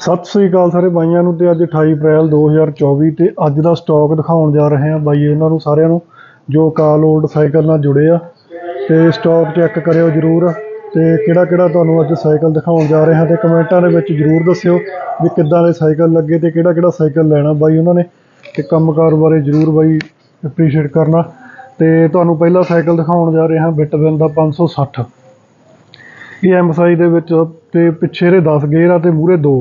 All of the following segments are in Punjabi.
ਸਤਿ ਸ੍ਰੀ ਅਕਾਲ ਸਾਰੇ ਬਾਈਆਂ ਨੂੰ ਤੇ ਅੱਜ 28 ਅਪ੍ਰੈਲ 2024 ਤੇ ਅੱਜ ਦਾ ਸਟਾਕ ਦਿਖਾਉਣ ਜਾ ਰਹੇ ਹਾਂ ਬਾਈ ਇਹਨਾਂ ਨੂੰ ਸਾਰਿਆਂ ਨੂੰ, ਜੋ ਕਾਲ ਓਲਡ ਸਾਈਕਲ ਨਾਲ ਜੁੜੇ ਆ। ਤੇ ਸਟਾਕ ਚੈੱਕ ਕਰਿਓ ਜਰੂਰ ਤੇ ਕਿਹੜਾ ਕਿਹੜਾ ਤੁਹਾਨੂੰ ਅੱਜ ਸਾਈਕਲ ਦਿਖਾਉਣ ਜਾ ਰਹੇ ਹਾਂ ਤੇ ਕਮੈਂਟਾਂ ਦੇ ਵਿੱਚ ਜਰੂਰ ਦੱਸਿਓ ਵੀ ਕਿੱਦਾਂ ਦੇ ਸਾਈਕਲ ਲੱਗੇ ਤੇ ਕਿਹੜਾ ਕਿਹੜਾ ਸਾਈਕਲ ਲੈਣਾ ਬਾਈ ਉਹਨਾਂ ਨੇ ਤੇ ਕੰਮਕਾਰ ਬਾਰੇ ਜਰੂਰ ਬਾਈ ਐਪਰੀਸ਼ੀਏਟ ਕਰਨਾ। ਤੇ ਤੁਹਾਨੂੰ ਪਹਿਲਾ ਸਾਈਕਲ ਦਿਖਾਉਣ ਜਾ ਰਹੇ ਹਾਂ ਬਿਟਵਿਨ ਦਾ 560 ਇਹ ਐਮਸਾਈ ਦੇ ਵਿੱਚ ਤੇ ਪਿੱਛੇ ਦੇ 10 ਗੇਅਰ ਆ ਤੇ ਮੂਹਰੇ 2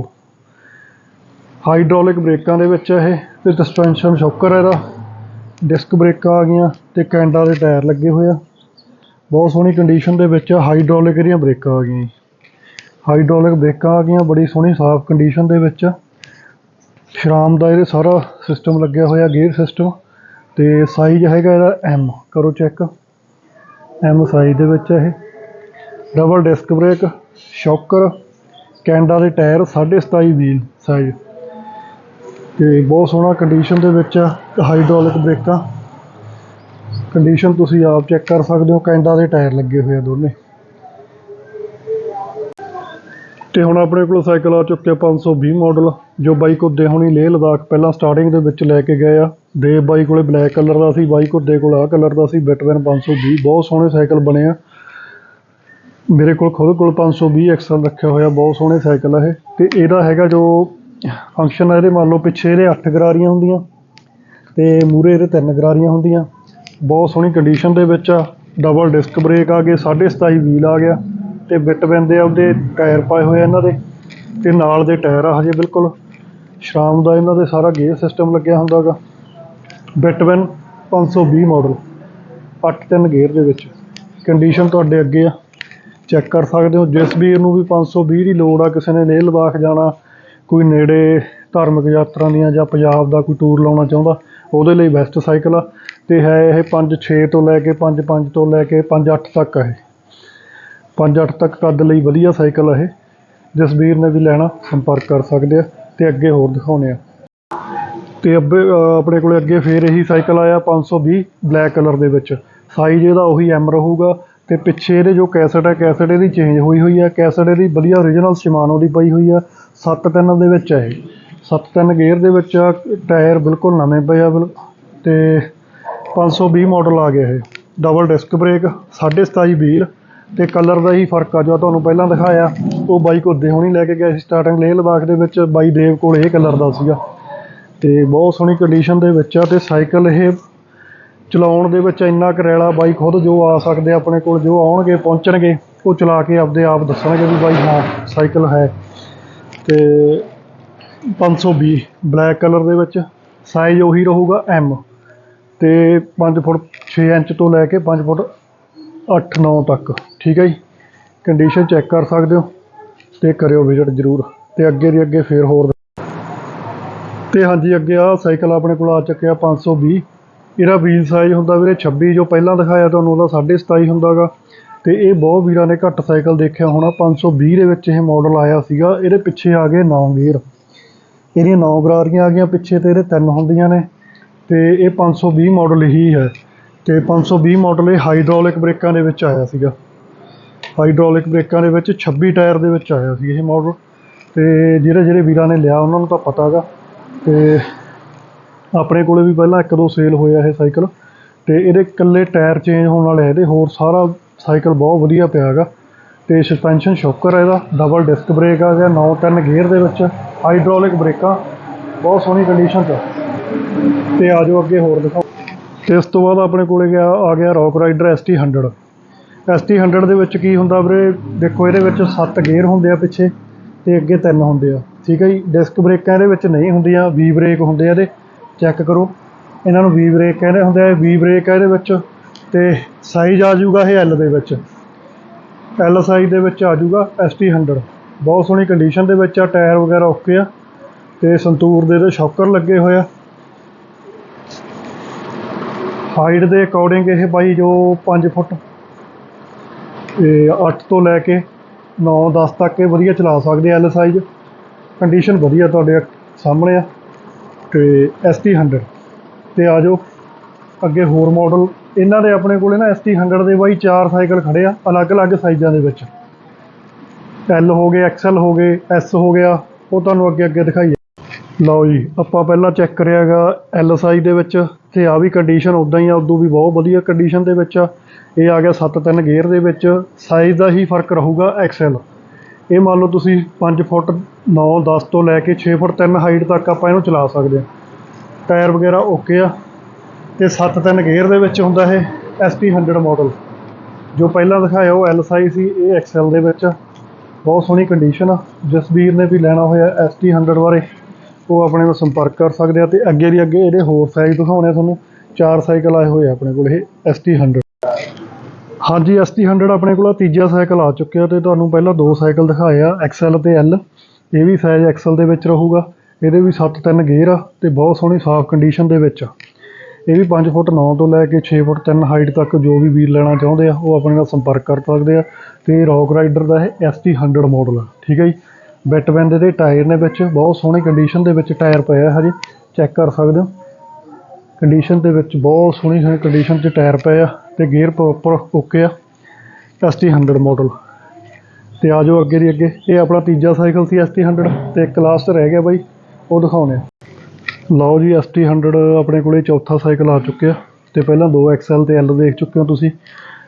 ਹਾਈਡ੍ਰੋਲਿਕ ਬ੍ਰੇਕਾਂ ਦੇ ਵਿੱਚ ਇਹ ਤੇ ਸਸਪੈਂਸ਼ਨ ਸ਼ੌਕਰ ਹੈ ਇਹਦਾ। ਡਿਸਕ ਬ੍ਰੇਕਾਂ ਆ ਗਈਆਂ ਤੇ ਕੈਂਡਾ ਦੇ ਟਾਇਰ ਲੱਗੇ ਹੋਏ ਆ। ਬਹੁਤ ਸੋਹਣੀ ਕੰਡੀਸ਼ਨ ਦੇ ਵਿੱਚ ਹਾਈਡ੍ਰੋਲਿਕ ਇਹਦੀਆਂ ਬ੍ਰੇਕਾਂ ਆ ਗਈਆਂ ਜੀ। ਹਾਈਡ੍ਰੋਲਿਕ ਬ੍ਰੇਕਾਂ ਆ ਗਈਆਂ, ਬੜੀ ਸੋਹਣੀ ਸਾਫ਼ ਕੰਡੀਸ਼ਨ ਦੇ ਵਿੱਚ ਸ਼ਰਾਮ ਦਾ ਇਹਦੇ ਸਾਰਾ ਸਿਸਟਮ ਲੱਗਿਆ ਹੋਇਆ ਗੇਅਰ ਸਿਸਟਮ ਤੇ ਸਾਈਜ਼ ਹੈਗਾ ਇਹਦਾ ਐਮ ਕਰੋ ਚੈੱਕ ਐਮ ਸਾਈਜ਼ ਦੇ ਵਿੱਚ ਇਹ। ਡਬਲ ਡਿਸਕ ਬ੍ਰੇਕ, ਸ਼ੌਕਰ ਕੈਂਡਾ ਦੇ ਟਾਇਰ 27.5 ਵੀਲ ਸਾਈਜ਼ ਤੇ ਬਹੁਤ ਸੋਹਣਾ ਕੰਡੀਸ਼ਨ ਦੇ ਵਿੱਚ ਹਾਈਡ੍ਰੋਲਿਕ ਬ੍ਰੇਕਾਂ। ਕੰਡੀਸ਼ਨ ਤੁਸੀਂ ਆਪ ਚੈੱਕ ਕਰ ਸਕਦੇ ਹੋ ਕੈਂਡਾ ਦੇ ਟਾਇਰ ਲੱਗੇ ਹੋਏ ਆ ਦੋਨੇ। ਤੇ ਹੁਣ ਆਪਣੇ ਕੋਲ ਸਾਈਕਲ ਆ ਚੁੱਕਿਆ 520 ਮਾਡਲ ਜੋ ਬਾਈਕ ਉੱਦੇ ਹੁਣੀ ਲੇਹ ਲਦਾਖ ਪਹਿਲਾਂ ਸਟਾਰਟਿੰਗ ਦੇ ਵਿੱਚ ਲੈ ਕੇ ਗਏ ਆ। ਦੇ ਬਾਈ ਕੋਲੇ ਬਲੈਕ ਕਲਰ ਦਾ ਸੀ ਬਾਈਕ ਉੱਦੇ ਕੋਲ ਆ ਕਲਰ ਦਾ ਸੀ ਬਿਟਵਿਨ 520 ਬਹੁਤ ਸੋਹਣੇ ਸਾਈਕਲ ਬਣੇ ਆ। ਮੇਰੇ ਕੋਲ ਖੁਦ ਕੋਲ 520 ਐਕਸਲ ਰੱਖਿਆ ਹੋਇਆ, ਬਹੁਤ ਸੋਹਣੇ ਸਾਈਕਲ ਆ ਇਹ। ਤੇ ਇਹਦਾ ਹੈਗਾ ਜੋ ਫੰਕਸ਼ਨ ਆ, ਇਹਦੇ ਮੰਨ ਲਓ ਪਿੱਛੇ ਇਹਦੇ 8 ਗਰਾਰੀਆਂ ਹੁੰਦੀਆਂ ਤੇ ਮੂਰੇ ਇਹਦੇ 3 ਗਰਾਰੀਆਂ ਹੁੰਦੀਆਂ। ਬਹੁਤ ਸੋਹਣੀ ਕੰਡੀਸ਼ਨ ਦੇ ਵਿੱਚ ਆ ਡਬਲ ਡਿਸਕ ਬ੍ਰੇਕ ਆ ਗਏ 27.5 ਵੀਲ ਆ ਗਿਆ ਤੇ ਬਿਟ ਦੇ ਉਹਦੇ ਟਾਇਰ ਪਾਏ ਹੋਏ ਆ ਇਹਨਾਂ ਦੇ। ਤੇ ਨਾਲ ਦੇ ਟਾਇਰ ਆ ਹਜੇ ਬਿਲਕੁਲ। ਸ਼ਰਾਮ ਦਾ ਇਹਨਾਂ ਦੇ ਸਾਰਾ ਗੇਅਰ ਸਿਸਟਮ ਲੱਗਿਆ ਹੁੰਦਾਗਾ ਬਿਟਵਿਨ 520 ਮਾਡਲ 8-3 ਗੇਅਰ ਦੇ ਵਿੱਚ। ਕੰਡੀਸ਼ਨ ਤੁਹਾਡੇ ਅੱਗੇ ਆ। ਚੈੱਕ ਕਰ ਸਕਦੇ ਹੋ। ਜਿਸ ਵੀਰ ਨੂੰ ਵੀ 520 ਦੀ ਲੋੜ ਆ, ਕਿਸੇ ਨੇ ਲੇਹ ਲਦਾਖ ਜਾਣਾ, ਕੋਈ ਨੇੜੇ ਧਾਰਮਿਕ ਯਾਤਰਾ ਦੀਆਂ ਜਾਂ ਪੰਜਾਬ ਦਾ ਕੋਈ ਟੂਰ ਲਾਉਣਾ ਚਾਹੁੰਦਾ, ਉਹਦੇ ਲਈ ਬੈਸਟ ਸਾਈਕਲ ਆ। ਤੇ ਹੈ ਇਹ 5-6 ਤੋਂ ਲੈ ਕੇ 5-5 ਤੋਂ ਲੈ ਕੇ 5-8 ਤੱਕ ਆ ਇਹ। 5-8 ਤੱਕ ਕੱਦ ਲਈ ਵਧੀਆ ਸਾਈਕਲ ਹੈ ਇਹ। ਜਿਸ ਵੀਰ ਨੇ ਵੀ ਲੈਣਾ, ਸੰਪਰਕ ਕਰ ਸਕਦੇ ਆ ਤੇ ਅੱਗੇ ਹੋਰ ਦਿਖਾਉਣੇ ਆ। ਤੇ ਅੱਗੇ ਆਪਣੇ ਕੋਲੇ ਅੱਗੇ ਫੇਰ ਇਹੀ ਸਾਈਕਲ ਆਇਆ 520 ਬਲੈਕ ਕਲਰ ਦੇ ਵਿੱਚ। ਸਾਈਜ਼ ਇਹਦਾ ਉਹੀ ਐਮ ਰਹੂਗਾ। ਤੇ ਪਿੱਛੇ ਇਹਦੇ ਜੋ ਕੈਸਟ ਹੈ ਕੈਸਟ ਇਹਦੀ ਚੇਂਜ ਹੋਈ ਹੋਈ ਹੈ ਕੈਸਟ ਇਹਦੀ ਵਧੀਆ ਓਰੀਜਨਲ ਸ਼ਿਮਾਨੋ ਦੀ ਪਈ ਹੋਈ ਆ 7-3 ਦੇ ਵਿੱਚ ਹੈ ਇਹ। 7-3 ਗੇਅਰ ਦੇ ਵਿੱਚ ਟਾਇਰ ਬਿਲਕੁਲ ਨਵੇਂ ਪਏ ਆ, ਬਿਲ- ਤੇ 520 ਮਾਡਲ ਆ ਗਿਆ ਇਹ। ਡਬਲ ਡਿਸਕ ਬ੍ਰੇਕ 27.5 ਵੀਲ ਤੇ ਕਲਰ ਦਾ ਹੀ ਫ਼ਰਕ ਆ, ਜੋ ਤੁਹਾਨੂੰ ਪਹਿਲਾਂ ਦਿਖਾਇਆ, ਉਹ ਬਾਈਕ ਉੱਦੇ ਹੋਣੀ ਲੈ ਕੇ ਗਿਆ ਸੀ ਸਟਾਰਟਿੰਗ ਲੇਹ ਲਦਾਖ ਦੇ ਵਿੱਚ, ਬਾਈ ਦੇਵ ਕੋਲ ਇਹ ਕਲਰ ਦਾ ਸੀਗਾ। ਤੇ ਬਹੁਤ ਸੋਹਣੀ ਕੰਡੀਸ਼ਨ ਦੇ ਵਿੱਚ ਆ, ਤੇ ਸਾਈਕਲ ਇਹ ਚਲਾਉਣ ਦੇ ਵਿੱਚ ਇੰਨਾ ਕਰੈਲਾ ਬਾਈ ਖੁਦ ਜੋ ਆ ਸਕਦੇ ਆਪਣੇ ਕੋਲ, ਜੋ ਆਉਣਗੇ, ਪਹੁੰਚਣਗੇ, ਉਹ ਚਲਾ ਕੇ ਆਪਦੇ ਆਪ ਦੱਸਣਗੇ ਵੀ ਬਾਈ ਹਾਂ, ਸਾਈਕਲ ਹੈ। ਤੇ 520 ਬਲੈਕ ਕਲਰ ਦੇ ਵਿੱਚ ਸਾਈਜ਼ ਉਹੀ ਰਹੂਗਾ ਐਮ ਤੇ 5 ਫੁੱਟ 6 ਇੰਚ ਤੋਂ ਲੈ ਕੇ 5 ਫੁੱਟ 8 9 ਤੱਕ, ਠੀਕ ਹੈ ਜੀ? ਕੰਡੀਸ਼ਨ ਚੈੱਕ ਕਰ ਸਕਦੇ ਹੋ ਤੇ ਕਰਿਓ ਵਿਜ਼ਿਟ ਜ਼ਰੂਰ। ਤੇ ਅੱਗੇ ਦੀ ਅੱਗੇ ਫੇਰ ਹੋਰ ਤੇ ਹਾਂਜੀ, ਅੱਗੇ ਆ ਸਾਈਕਲ ਆਪਣੇ ਕੋਲ ਆ ਚੁੱਕਿਆ 520 ਇਹਦਾ ਵੀਲ ਸਾਈਜ਼ ਹੁੰਦਾ ਵੀਰੇ 26 ਜੋ ਪਹਿਲਾਂ ਦਿਖਾਇਆ ਤੁਹਾਨੂੰ ਉਹਦਾ 27.5 ਹੁੰਦਾਗਾ। ਤੇ ਇਹ ਬਹੁਤ ਵੀਰਾਂ ਨੇ ਘੱਟ ਸਾਈਕਲ ਦੇਖਿਆ ਹੋਣਾ 520 ਦੇ ਵਿੱਚ ਇਹ ਮਾਡਲ ਆਇਆ ਸੀਗਾ, ਇਹਦੇ ਪਿੱਛੇ ਆ ਗਏ 9 ਗੇਅਰ ਇਹਦੀਆਂ 9 ਗਰਾਰੀਆਂ ਆ ਗਈਆਂ ਪਿੱਛੇ ਤੇ ਇਹਦੇ ਤਿੰਨ ਹੁੰਦੀਆਂ ਨੇ। ਤੇ ਇਹ 520 ਮਾਡਲ ਹੀ ਹੈ। ਤੇ 520 ਮਾਡਲ ਇਹ ਹਾਈਡ੍ਰੋਲਿਕ ਬ੍ਰੇਕਾਂ ਦੇ ਵਿੱਚ ਆਇਆ ਸੀਗਾ। ਹਾਈਡ੍ਰੋਲਿਕ ਬ੍ਰੇਕਾਂ ਦੇ ਵਿੱਚ 26 ਟਾਇਰ ਦੇ ਵਿੱਚ ਆਇਆ ਸੀ ਇਹ ਮਾਡਲ ਤੇ ਜਿਹੜੇ ਜਿਹੜੇ ਵੀਰਾਂ ਨੇ ਲਿਆ, ਉਹਨਾਂ ਨੂੰ ਤਾਂ ਪਤਾਗਾ। ਤੇ ਆਪਣੇ ਕੋਲੇ ਵੀ ਪਹਿਲਾਂ ਇੱਕ ਦੋ ਸੇਲ ਹੋਇਆ ਇਹ ਸਾਈਕਲ ਤੇ ਇਹਦੇ ਇਕੱਲੇ ਟਾਇਰ ਚੇਂਜ ਹੋਣ ਵਾਲੇ ਇਹਦੇ, ਹੋਰ ਸਾਰਾ ਸਾਈਕਲ ਬਹੁਤ ਵਧੀਆ ਪਿਆ ਹੈਗਾ। ਤੇ ਸਸਪੈਂਸ਼ਨ ਸ਼ੌਕਰ ਹੈ ਇਹਦਾ ਡਬਲ ਡਿਸਕ ਬ੍ਰੇਕ ਆ ਗਿਆ 9 3 ਗੇਅਰ ਦੇ ਵਿੱਚ ਹਾਈਡ੍ਰੋਲਿਕ ਬ੍ਰੇਕਾਂ ਬਹੁਤ ਸੋਹਣੀ ਕੰਡੀਸ਼ਨ 'ਚ ਆ। ਤੇ ਆਜੋ ਅੱਗੇ ਹੋਰ ਦਿਖਾਓ। ਤੇ ਇਸ ਤੋਂ ਬਾਅਦ ਆਪਣੇ ਕੋਲੇ ਗਿਆ, ਆ ਗਿਆ ਰੌਕ ਰਾਈਡਰ ST 100 ST 100 ਦੇ ਵਿੱਚ ਕੀ ਹੁੰਦਾ ਵੀਰੇ? ਦੇਖੋ ਇਹਦੇ ਵਿੱਚ 7 ਗੇਅਰ ਹੁੰਦੇ ਆ ਪਿੱਛੇ ਤੇ ਅੱਗੇ 3 ਹੁੰਦੇ ਆ। ਠੀਕ ਹੈ ਜੀ? ਡਿਸਕ ਬ੍ਰੇਕਾਂ ਇਹਦੇ ਵਿੱਚ ਨਹੀਂ ਹੁੰਦੀਆਂ ਵੀ ਬ੍ਰੇਕ ਹੁੰਦੇ ਆ ਇਹਦੇ। ਚੈੱਕ ਕਰੋ। ਇਹਨਾਂ ਨੂੰ ਵੀ ਬ੍ਰੇਕ ਕਹਿੰਦੇ ਹੁੰਦੇ ਆ ਵੀ ਬ੍ਰੇਕ ਆ ਇਹਦੇ ਵਿੱਚ ਤੇ ਸਾਈਜ਼ ਆ ਜਾਊਗਾ ਇਹ L ਦੇ ਵਿੱਚ। L ਸਾਈਜ਼ ਦੇ ਵਿੱਚ ਆ ਜਾਊਗਾ ST 100 ਬਹੁਤ ਸੋਹਣੀ ਕੰਡੀਸ਼ਨ ਦੇ ਵਿੱਚ ਆ ਟਾਇਰ ਵਗੈਰਾ ਓਕੇ ਆ ਤੇ ਸੰਤੂਰ ਦੇ ਇਹਦੇ ਸ਼ੌਕਰ ਲੱਗੇ ਹੋਏ ਆ। ਹਾਈਟ ਦੇ ਅਕੋਰਡਿੰਗ ਇਹ ਬਾਈ ਜੋ 5 ਫੁੱਟ। ਤੇ 8 ਤੋਂ ਲੈ ਕੇ 9 10 ਤੱਕ ਇਹ ਵਧੀਆ ਚਲਾ ਸਕਦੇ ਐਲ ਸਾਈਜ਼ ਕੰਡੀਸ਼ਨ ਵਧੀਆ ਤੁਹਾਡੇ ਸਾਹਮਣੇ ਆ। ਤੇ ST 100 ਤੇ ਆ ਜਾਓ। ਅੱਗੇ ਹੋਰ ਮਾਡਲ ਇਹਨਾਂ ਦੇ ਆਪਣੇ ਕੋਲੇ ਨਾ ST 100 ਦੇ ਬਾਈ ਚਾਰ ਸਾਈਕਲ ਖੜੇ ਆ, ਅਲੱਗ-ਅਲੱਗ ਸਾਈਜ਼ਾਂ ਦੇ ਵਿੱਚ। ਐਲ ਹੋ ਗਏ ਐਕਸਲ ਹੋ ਗਏ ਐਸ ਹੋ ਗਿਆ, ਉਹ ਤੁਹਾਨੂੰ ਅੱਗੇ ਅੱਗੇ ਦਿਖਾਈ ਲਓ ਜੀ, ਆਪਾਂ ਪਹਿਲਾਂ ਚੈੱਕ ਕਰਿਆਗਾ ਐਲ ਸਾਈਜ਼ ਦੇ ਵਿੱਚ, ਤੇ ਆ ਵੀ ਕੰਡੀਸ਼ਨ ਉਦਾਂ ਹੀ ਆ, ਉਦੋਂ ਵੀ ਬਹੁਤ ਵਧੀਆ ਕੰਡੀਸ਼ਨ ਦੇ ਵਿੱਚ ਆ। ਇਹ ਆ ਗਿਆ 7-3 ਗੇਅਰ ਦੇ ਵਿੱਚ ਸਾਈਜ਼ ਦਾ ਹੀ ਫ਼ਰਕ ਰਹੂਗਾ ਐਕਸਲ ਇਹ ਮੰਨ ਲਓ ਤੁਸੀਂ 5 ਫੁੱਟ 9 10 ਤੋਂ ਲੈ ਕੇ 6 ਫੁੱਟ 3 ਹਾਈਟ ਤੱਕ ਆਪਾਂ ਇਹਨੂੰ ਚਲਾ ਸਕਦੇ ਹਾਂ। ਟਾਇਰ ਵਗੈਰਾ ਓਕੇ ਆ। ਤੇ 7-3 ਗੇਅਰ ਦੇ ਵਿੱਚ ਹੁੰਦਾ ਇਹ ਐਸਟੀ 100 ਮਾਡਲ ਜੋ ਪਹਿਲਾਂ ਦਿਖਾਇਆ ਉਹ ਐਲ ਸਾਈਜ਼ ਸੀ, ਇਹ ਐਕਸਲ ਦੇ ਵਿੱਚ ਆ। ਬਹੁਤ ਸੋਹਣੀ ਕੰਡੀਸ਼ਨ ਆ। ਜਿਸ ਨੇ ਵੀ ਲੈਣਾ ਹੋਇਆ ਐਸਟੀ 100 ਬਾਰੇ। ਉਹ ਆਪਣੇ ਨਾਲ ਸੰਪਰਕ ਕਰ ਸਕਦੇ ਆ ਤੇ ਅੱਗੇ ਦੀ ਅੱਗੇ ਇਹਦੇ ਹੋਰ ਸਾਈਜ਼ ਦਿਖਾਉਣੇ ਆ ਤੁਹਾਨੂੰ। ਚਾਰ ਸਾਈਕਲ ਆਏ ਹੋਏ ਆ ਆਪਣੇ ਕੋਲ ਇਹ ਐਸਟੀ 100 ਹਾਂਜੀ ਐਸਟੀ 100 ਆਪਣੇ ਕੋਲ ਤੀਜਾ ਸਾਈਕਲ ਆ ਚੁੱਕਿਆ ਤੇ ਤੁਹਾਨੂੰ ਪਹਿਲਾਂ ਦੋ ਸਾਈਕਲ ਦਿਖਾਏ ਆ ਐਕਸਲ ਤੇ ਐਲ ਇਹ ਵੀ ਸਾਈਜ਼ ਐਕਸਲ ਦੇ ਵਿੱਚ ਰਹੂਗਾ, ਇਹਦੇ ਵੀ 7-3 ਗੇਅਰ ਆ ਤੇ ਬਹੁਤ ਸੋਹਣੀ ਸਾਫ਼ ਕੰਡੀਸ਼ਨ ਦੇ ਵਿੱਚ ਇਹ ਵੀ 5 ਫੁੱਟ 9 ਤੋਂ ਲੈ ਕੇ 6 ਫੁੱਟ 3 ਹਾਈਟ ਤੱਕ ਜੋ ਵੀ ਵੀਰ ਲੈਣਾ ਚਾਹੁੰਦੇ ਆ, ਉਹ ਆਪਣੇ ਨਾਲ ਸੰਪਰਕ ਕਰ ਸਕਦੇ ਆ। ਤੇ ਰੌਕ ਰਾਈਡਰ ਦਾ ਇਹ ਐਸਟੀ 100 ਮਾਡਲ ਆ, ਠੀਕ ਹੈ ਜੀ? ਬਿੱਟ ਬੈਂਡ ਦੇ ਟਾਇਰ ਨੇ ਵਿੱਚ, ਬਹੁਤ ਸੋਹਣੀ ਕੰਡੀਸ਼ਨ ਦੇ ਵਿੱਚ ਟਾਇਰ ਪਏ ਆ ਹਜੇ ਚੈੱਕ ਕਰ ਸਕਦੇ ਹੋ। ਕੰਡੀਸ਼ਨ ਦੇ ਵਿੱਚ ਬਹੁਤ ਸੋਹਣੀ ਸੋਹਣੀ ਕੰਡੀਸ਼ਨ 'ਚ ਟਾਇਰ ਪਏ ਆ। ਤੇ ਗੇਅਰ ਪ੍ਰੋਪਰ ਓਕੇ ਆ ਐਸਟੀ 100 ਮਾਡਲ ਤੇ ਆ ਜਾਓ ਅੱਗੇ ਦੀ ਅੱਗੇ। ਇਹ ਆਪਣਾ ਤੀਜਾ ਸਾਈਕਲ ਸੀ ਐਸਟੀ 100 ਤੇ ਇੱਕ ਲਾਸਟ ਰਹਿ ਗਿਆ ਬਾਈ। ਉਹ ਦਿਖਾਉਣੇ ਆ। ਲਓ ਜੀ ਐਸਟੀ 100 ਆਪਣੇ ਕੋਲੇ ਚੌਥਾ ਸਾਈਕਲ ਆ ਚੁੱਕਿਆ। ਤੇ ਪਹਿਲਾਂ ਦੋ ਐਕਸਐਲ ਤੇ ਐਲ ਦੇਖ ਚੁੱਕੇ ਹੋ ਤੁਸੀਂ।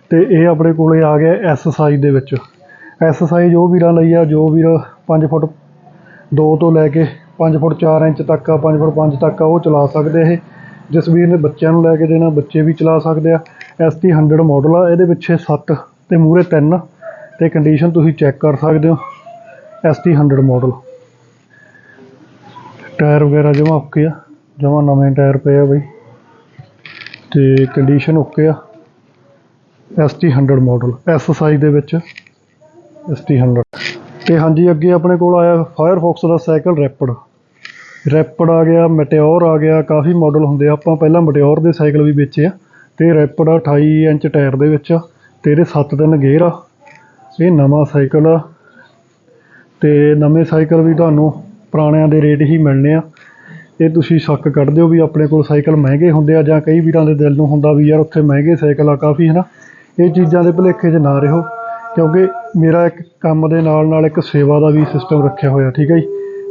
ਤੇ ਇਹ ਆਪਣੇ ਕੋਲੇ ਆ ਗਿਆ ਐਸ ਸਾਈਜ਼ ਦੇ ਵਿੱਚ। ਐਸ ਸਾਈਜ਼ ਉਹ ਵੀਰਾਂ ਲਈ ਆ, ਜੋ ਵੀਰ 5 ਫੁੱਟ 2 ਤੋਂ ਲੈ ਕੇ 5 ਫੁੱਟ 4 ਇੰਚ ਤੱਕ ਆ 5 ਫੁੱਟ 5 ਤੱਕ ਆ, ਉਹ ਚਲਾ ਸਕਦੇ ਇਹ। ਜਿਸ ਵੀਰ ਨੇ ਬੱਚਿਆਂ ਨੂੰ ਲੈ ਕੇ ਦੇਣਾ, ਬੱਚੇ ਵੀ ਚਲਾ ਸਕਦੇ ਆ। ਐਸਟੀ 100 ਮਾਡਲ ਆ, ਇਹਦੇ ਪਿੱਛੇ 7 ਤੇ ਮੂਹਰੇ 3 ਤੇ ਕੰਡੀਸ਼ਨ ਤੁਸੀਂ ਚੈੱਕ ਕਰ ਸਕਦੇ ਹੋ ਐਸਟੀ 100 ਮਾਡਲ ਟਾਇਰ ਵਗੈਰਾ ਜਮਾ ਓਕੇ ਆ, ਜਮਾ ਨਵੇਂ ਟਾਇਰ ਪਏ ਆ ਬਈ। ਤੇ ਕੰਡੀਸ਼ਨ ਓਕੇ ਆ ਐਸਟੀ 100 ਮਾਡਲ ਐਸ ਸਾਈਜ਼ ਦੇ ਵਿੱਚ ਐਸਟੀ 100 ਤੇ ਹਾਂਜੀ, ਅੱਗੇ ਆਪਣੇ ਕੋਲ ਆਇਆ ਫਾਇਰਫੌਕਸ ਦਾ ਸਾਈਕਲ ਰੈਪਿਡ ਰੈਪਿਡ ਆ ਗਿਆ ਮਟਿਓਰ ਆ ਗਿਆ, ਕਾਫੀ ਮਾਡਲ ਹੁੰਦੇ ਆ। ਆਪਾਂ ਪਹਿਲਾਂ ਮਟਿਓਰ ਦੇ ਸਾਈਕਲ ਵੀ ਵੇਚੇ ਆ। ਤੇ ਰੈਪਿਡ 28 ਇੰਚ ਟਾਇਰ ਦੇ ਵਿੱਚ ਆ, ਤੇ ਇਹਦੇ 7-3 ਗੇਅਰ ਆ। ਇਹ ਨਵਾਂ ਸਾਈਕਲ ਆ। ਤੇ ਨਵੇਂ ਸਾਈਕਲ ਵੀ ਤੁਹਾਨੂੰ ਪੁਰਾਣਿਆਂ ਦੇ ਰੇਟ ਹੀ ਮਿਲਣੇ ਆ। ਇਹ ਤੁਸੀਂ ਸ਼ੱਕ ਕੱਢ ਦਿਓ ਵੀ ਆਪਣੇ ਕੋਲ ਸਾਈਕਲ ਮਹਿੰਗੇ ਹੁੰਦੇ ਆ ਜਾਂ ਕਈ ਵੀਰਾਂ ਦੇ ਦਿਲ ਨੂੰ ਹੁੰਦਾ ਵੀ ਯਾਰ ਉੱਥੇ ਮਹਿੰਗੇ ਸਾਈਕਲ ਆ ਕਾਫੀ ਹੈ ਨਾ ਇਹ ਚੀਜ਼ਾਂ ਦੇ ਭੁਲੇਖੇ 'ਚ ਨਾ ਰਹੋ, ਕਿਉਂਕਿ ਮੇਰਾ ਇੱਕ ਕੰਮ ਦੇ ਨਾਲ ਨਾਲ ਇੱਕ ਸੇਵਾ ਦਾ ਵੀ ਸਿਸਟਮ ਰੱਖਿਆ ਹੋਇਆ, ਠੀਕ ਹੈ ਜੀ?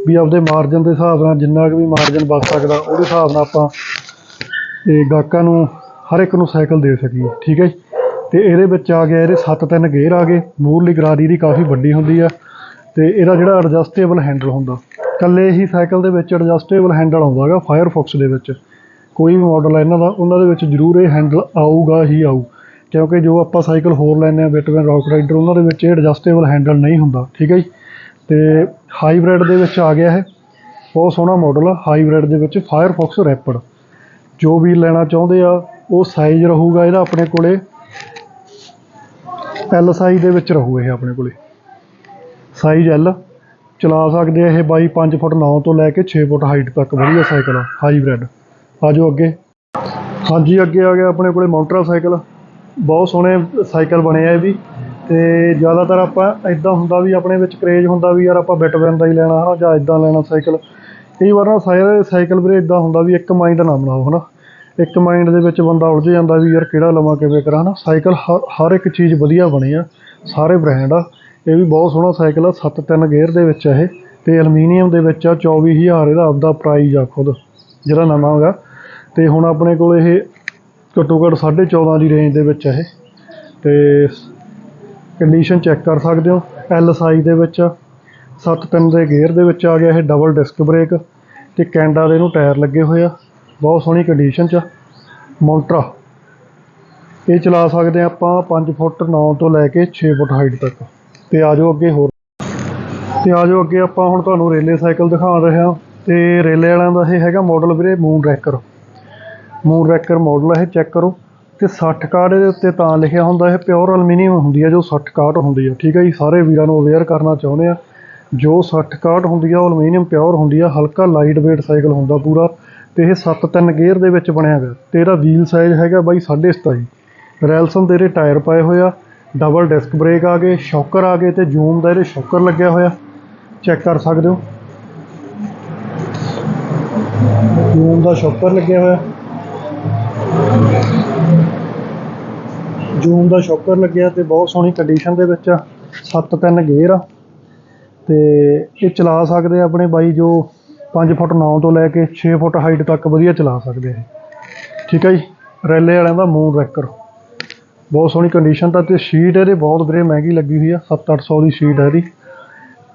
ਵੀ ਆਪਦੇ ਮਾਰਜਨ ਦੇ ਹਿਸਾਬ ਨਾਲ ਜਿੰਨਾ ਕੁ ਵੀ ਮਾਰਜਨ ਬਚ ਸਕਦਾ, ਉਹਦੇ ਹਿਸਾਬ ਨਾਲ ਆਪਾਂ ਇਹ ਗਾਹਕਾਂ ਨੂੰ ਹਰ ਇੱਕ ਨੂੰ ਸਾਈਕਲ ਦੇ ਸਕੀਏ, ਠੀਕ ਹੈ ਜੀ? ਤੇ ਇਹਦੇ ਵਿੱਚ ਆ ਗਿਆ, ਇਹਦੇ 7-3 ਗੇਅਰ ਆ ਗਏ, ਮੂਰਲੀ ਗਰਾਰੀ ਦੀ ਕਾਫੀ ਵੱਡੀ ਹੁੰਦੀ ਆ, ਤੇ ਇਹਦਾ ਜਿਹੜਾ ਐਡਜਸਟੇਬਲ ਹੈਂਡਲ ਹੁੰਦਾ, ਇਕੱਲੇ ਹੀ ਸਾਈਕਲ ਦੇ ਵਿੱਚ ਐਡਜਸਟੇਬਲ ਹੈਂਡਲ ਆਉਂਦਾ ਹੈਗਾ ਫਾਇਰਫੌਕਸ ਦੇ ਵਿੱਚ। ਕੋਈ ਵੀ ਮਾਡਲ ਹੈ ਇਹਨਾਂ ਦਾ, ਉਹਨਾਂ ਦੇ ਵਿੱਚ ਜ਼ਰੂਰ ਇਹ ਹੈਂਡਲ ਆਊਗਾ ਹੀ ਆਊ, ਕਿਉਂਕਿ ਜੋ ਆਪਾਂ ਸਾਈਕਲ ਹੋਰ ਲੈਂਦੇ ਆ ਬਿਟਵੈਨ ਰੌਕ ਰਾਈਡਰ ਉਹਨਾਂ ਦੇ ਵਿੱਚ ਇਹ ਐਡਜਸਟੇਬਲ ਹੈਂਡਲ ਨਹੀਂ ਹੁੰਦਾ, ਠੀਕ ਹੈ ਜੀ? ਤੇ ਹਾਈਬ੍ਰਿਡ ਦੇ ਵਿੱਚ ਆ ਗਿਆ ਹੈ ਬਹੁਤ ਸੋਹਣਾ ਮਾਡਲ ਆ ਹਾਈਬ੍ਰਿਡ ਦੇ ਵਿੱਚ ਫਾਇਰਫੌਕਸ ਰੈਪਿਡ ਜੋ ਵੀ ਲੈਣਾ ਚਾਹੁੰਦੇ ਆ ਉਹ ਸਾਈਜ਼ ਰਹੂਗਾ ਇਹਦਾ ਆਪਣੇ ਕੋਲੇ। ਐਲ ਸਾਈਜ਼ ਦੇ ਵਿੱਚ ਰਹੂ ਇਹ ਆਪਣੇ ਕੋਲੇ। ਸਾਈਜ਼ ਐਲ ਚਲਾ ਸਕਦੇ ਆ ਇਹ ਬਾਈ 5 ਫੁੱਟ 9 ਤੋਂ ਲੈ ਕੇ 6 ਫੁੱਟ ਹਾਈਟ ਤੱਕ, ਵਧੀਆ ਸਾਈਕਲ ਆ ਹਾਈਬ੍ਰਿਡ ਆ ਜਾਓ ਅੱਗੇ। ਹਾਂਜੀ, ਅੱਗੇ ਆ ਗਿਆ ਆਪਣੇ ਕੋਲੇ ਮੋਟਰਸਾਈਕਲ ਬਹੁਤ ਸੋਹਣੇ ਸਾਈਕਲ ਬਣੇ ਆ ਇਹ ਵੀ। ਤੇ ਜ਼ਿਆਦਾਤਰ ਆਪਾਂ ਇਦਾਂ ਹੁੰਦਾ ਵੀ ਆਪਣੇ ਵਿੱਚ ਕਰੇਜ ਹੁੰਦਾ ਵੀ ਯਾਰ ਆਪਾਂ ਬਿਟਵੈਨ ਦਾ ਹੀ ਲੈਣਾ ਹਨਾ ਜਾਂ ਇਦਾਂ ਲੈਣਾ ਸਾਈਕਲ। ਕਈ ਵਾਰ ਨਾ ਸਾਰੇ ਸਾਈਕਲ ਵੀਰੇ ਇਦਾਂ ਹੁੰਦਾ ਵੀ ਇੱਕ ਮਾਈਂਡ ਨਾ ਬਣਾਓ ਹਨਾ? ਇੱਕ ਮਾਈਂਡ ਦੇ ਵਿੱਚ ਬੰਦਾ ਉਲਝ ਜਾਂਦਾ ਵੀ ਯਾਰ ਕਿਹੜਾ ਲਵਾਂ, ਕਿਵੇਂ ਕਰਾਂ ਨਾ ਸਾਈਕਲ ਹਰ ਹਰ ਇੱਕ ਚੀਜ਼ ਵਧੀਆ ਬਣੀ ਆ, ਸਾਰੇ ਬ੍ਰਾਂਡ ਆ। ਇਹ ਵੀ ਬਹੁਤ ਸੋਹਣਾ ਸਾਈਕਲ ਆ 7-3 ਗੇਅਰ ਦੇ ਵਿੱਚ ਆ ਇਹ। ਤੇ ਐਲੂਮੀਨੀਅਮ ਦੇ ਵਿੱਚ ਆ 24000 ਇਹਦਾ ਆਪਦਾ ਪ੍ਰਾਈਜ਼ ਆ ਖੁਦ, ਜਿਹੜਾ ਨਵਾਂ ਹੈਗਾ। ਤੇ ਹੁਣ ਆਪਣੇ ਕੋਲ ਇਹ ਘੱਟੋ ਘੱਟ 14.5 ਦੀ ਰੇਂਜ ਦੇ ਵਿੱਚ ਆ ਇਹ। ਤੇ ਕੰਡੀਸ਼ਨ ਚੈੱਕ ਕਰ ਸਕਦੇ ਹੋ। ਐਲ ਸਾਈਜ਼ ਦੇ ਵਿੱਚ 7-3 ਦੇ ਗੇਅਰ ਦੇ ਵਿੱਚ ਆ ਗਿਆ ਇਹ ਡਬਲ ਡਿਸਕ ਬ੍ਰੇਕ ਤੇ ਕੈਂਡਾ ਦੇ ਇਹਨੂੰ ਟਾਇਰ ਲੱਗੇ ਹੋਏ ਆ। ਬਹੁਤ ਸੋਹਣੀ ਕੰਡੀਸ਼ਨ 'ਚ ਮੋਂਟਰਾ ਇਹ ਚਲਾ ਸਕਦੇ ਆ ਆਪਾਂ 5 ਫੁੱਟ 9 ਤੋਂ ਲੈ ਕੇ 6 ਫੁੱਟ ਹਾਈਟ ਤੱਕ। ਤੇ ਆ ਜਾਓ ਅੱਗੇ ਹੋਰ। ਤੇ ਆ ਜਾਓ ਅੱਗੇ ਆਪਾਂ ਹੁਣ ਤੁਹਾਨੂੰ ਰੇਲੇ ਸਾਈਕਲ ਦਿਖਾ ਰਹੇ ਹਾਂ। ਤੇ ਰੇਲੇ ਵਾਲਿਆਂ ਦਾ ਇਹ ਹੈਗਾ ਮਾਡਲ ਵੀਰੇ Moon Racer Moon Racer model ਹੈ ਇਹ ਚੈੱਕ ਕਰੋ। ਤੇ 60 ਕਾਰਡ ਦੇ ਉੱਤੇ ਤਾਂ ਲਿਖਿਆ ਹੁੰਦਾ, ਇਹ ਪਿਓਰ ਐਲੂਮੀਨੀਅਮ ਹੁੰਦੀ ਹੈ ਜੋ 60 ਕਾਰਡ ਹੁੰਦੀ ਹੈ ਠੀਕ ਹੈ ਜੀ? ਸਾਰੇ ਵੀਰਾਂ ਨੂੰ ਅਵੇਅਰ ਕਰਨਾ ਚਾਹੁੰਦੇ ਆ। ਜੋ 60 ਕਾਰਡ ਹੁੰਦੀ ਆ, ਉਹ ਐਲੂਮੀਨੀਅਮ ਪਿਓਰ ਹੁੰਦੀ ਆ, ਹਲਕਾ ਲਾਈਟ weight ਸਾਈਕਲ ਹੁੰਦਾ ਪੂਰਾ। ਤੇ ਇਹ 7-3 ਗੇਅਰ ਦੇ ਵਿੱਚ ਬਣਿਆ ਹੋਇਆ। ਤੇ ਇਹਦਾ ਵੀਲ ਸਾਈਜ਼ ਹੈਗਾ ਬਾਈ 27.5 ਰੈਲਸਨ ਦੇ ਇਹਦੇ ਟਾਇਰ ਪਏ ਹੋਏ ਆ। ਡਬਲ ਡਿਸਕ ਬ੍ਰੇਕ ਆ ਗਏ, ਸ਼ੌਕਰ ਆ ਗਏ ਤੇ ਜੂਮ ਦਾ ਇਹਦੇ ਸ਼ੌਕਰ ਲੱਗਿਆ ਹੋਇਆ। ਚੈੱਕ ਕਰ ਸਕਦੇ ਹੋ। ਜੂਮ ਦਾ ਸ਼ੌਕਰ ਲੱਗਿਆ ਹੋਇਆ। ਜੂਮ ਦਾ ਸ਼ੌਕਰ ਲੱਗਿਆ ਤੇ ਬਹੁਤ ਸੋਹਣੀ ਕੰਡੀਸ਼ਨ ਦੇ ਵਿੱਚ ਆ। 7-3 ਗੇਅਰ ਆ। ਤੇ ਇਹ ਚਲਾ ਸਕਦੇ ਆ ਆਪਣੇ ਬਾਈ ਜੋ 5 ਫੁੱਟ 9 ਤੋਂ ਲੈ ਕੇ 6 ਫੁੱਟ ਹਾਈਟ ਤੱਕ ਵਧੀਆ ਚਲਾ ਸਕਦੇ ਆ ਠੀਕ ਹੈ ਜੀ? ਰੈਲੇ ਵਾਲਿਆਂ ਦਾ ਮੂਨ ਰੈਕਰ ਬਹੁਤ ਸੋਹਣੀ ਕੰਡੀਸ਼ਨ ਤਾਂ ਤੇ ਸ਼ੀਟ ਇਹਦੇ ਬਹੁਤ ਵੀਰੇ ਮਹਿੰਗੀ ਲੱਗੀ ਹੋਈ ਆ 7-800 ਦੀ ਸ਼ੀਟ ਹੈ ਇਹਦੀ।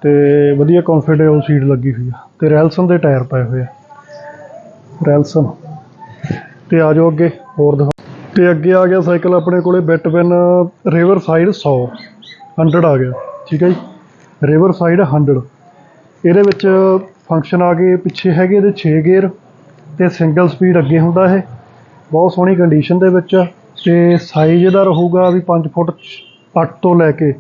ਤੇ ਵਧੀਆ ਕੰਫਰਟੇਬਲ ਸੀਟ ਲੱਗੀ ਹੋਈ ਆ। ਤੇ ਰੈਲਸਨ ਦੇ ਟਾਇਰ ਪਏ ਹੋਏ ਆ। ਰੈਲਸਨ ਤੇ ਆ ਜਾਓ ਅੱਗੇ, ਹੋਰ ਦਿਖਾ। ਤੇ ਅੱਗੇ ਆ ਗਿਆ ਸਾਈਕਲ ਆਪਣੇ ਕੋਲੇ ਬਿਟਵਿਨ ਰਿਵਰ ਸਾਈਡ 100 100 ਆ ਗਿਆ। ਠੀਕ ਹੈ ਜੀ? ਰਿਵਰ ਸਾਈਡ 100 ਇਹਦੇ ਵਿੱਚ ਫੰਕਸ਼ਨ ਆ ਗਏ, ਪਿੱਛੇ ਹੈਗੇ ਇਹਦੇ 6 ਗੇਅਰ ਤੇ ਸਿੰਗਲ ਸਪੀਡ ਅੱਗੇ ਹੁੰਦਾ ਇਹ। ਬਹੁਤ ਸੋਹਣੀ ਕੰਡੀਸ਼ਨ ਦੇ ਵਿੱਚ ਆ। ਤੇ ਸਾਈਜ਼ ਇਹਦਾ ਰਹੂਗਾ ਵੀ 5 ਫੁੱਟ 8 ਤੋਂ ਲੈ ਕੇ